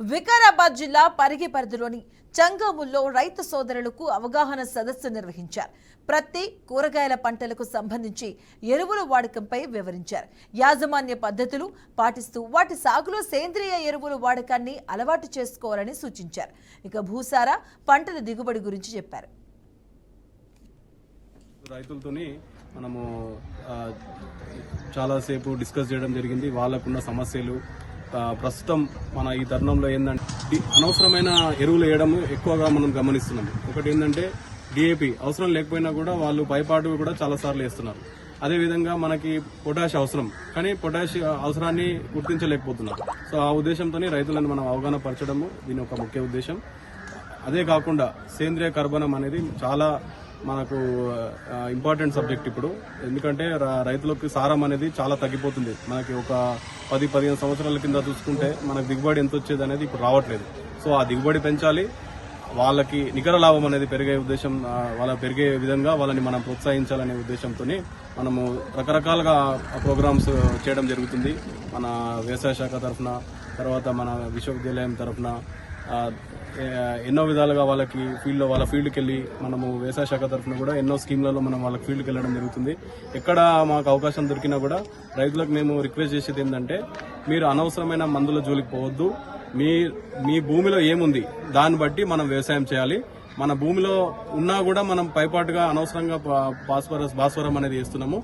వికారాబాద్ జిల్లా పరిగి పరిధిలోని చంగముల్లో రైతు సోదరులకు అవగాహన సదస్సు నిర్వహించారు. ప్రతి కూరగాయల పంటలకు సంబంధించి ఎరువుల వాడకంపై వివరించారు. యాజమాన్య పద్ధతులు పాటిస్తూ వాటి సాగులో సేంద్రియ ఎరువుల వాడకాన్ని అలవాటు చేసుకోవాలని సూచించారు. ఇక భూసార పంటల దిగుబడి గురించి చెప్పారు. రైతులతోని మనము చాలాసేపు డిస్కస్ చేయడం జరిగింది. వాళ్ళకున్న సమస్యలు ప్రస్తుతం మన ఈ తరుణంలో ఏంటంటే అనవసరమైన ఎరువులు వేయడం ఎక్కువగా మనం గమనిస్తున్నాం. ఒకటి ఏంటంటే డిఏపి అవసరం లేకపోయినా కూడా వాళ్ళు పైపాటు కూడా చాలా సార్లు వేస్తున్నారు. అదేవిధంగా మనకి పొటాష్ అవసరం కానీ పొటాష్ అవసరాన్ని గుర్తించలేకపోతున్నారు. సో ఆ ఉద్దేశంతో రైతులను మనం అవగాహన పరచడము దీని ఒక ముఖ్య ఉద్దేశం. అదే కాకుండా సేంద్రియ కర్బనం అనేది చాలా మనకు ఇంపార్టెంట్ సబ్జెక్ట్ ఇప్పుడు. ఎందుకంటే రైతులకు సారం అనేది చాలా తగ్గిపోతుంది. మనకి ఒక పది పదిహేను సంవత్సరాల కింద చూసుకుంటే మనకు దిగుబడి ఎంత వచ్చేది అనేది ఇప్పుడు రావట్లేదు. సో ఆ దిగుబడి పెంచాలి. వాళ్ళకి నికర లాభం అనేది పెరిగే ఉద్దేశం వాళ్ళ పెరిగే విధంగా వాళ్ళని మనం ప్రోత్సహించాలనే ఉద్దేశంతో మనము రకరకాలుగా ప్రోగ్రామ్స్ చేయడం జరుగుతుంది. మన వ్యవసాయ శాఖ తరఫున తర్వాత మన విశ్వవిద్యాలయం తరఫున ఎన్నో విధాలుగా వాళ్ళకి ఫీల్డ్లో వాళ్ళ ఫీల్డ్కి వెళ్ళి మనము వ్యవసాయ శాఖ తరఫున కూడా ఎన్నో స్కీమ్లలో మనం వాళ్ళకి ఫీల్డ్కి వెళ్ళడం జరుగుతుంది. ఎక్కడ మాకు అవకాశం దొరికినా కూడా రైతులకు మేము రిక్వెస్ట్ చేసేది ఏంటంటే మీరు అనవసరమైన మందుల జోలికి పోవద్దు. మీ మీ భూమిలో ఏముంది దాన్ని బట్టి మనం వ్యవసాయం చేయాలి. మన భూమిలో ఉన్నా కూడా మనం పైపాటుగా అనవసరంగా పా- భాస్వరస్ భాస్వరం అనేది వేస్తున్నాము.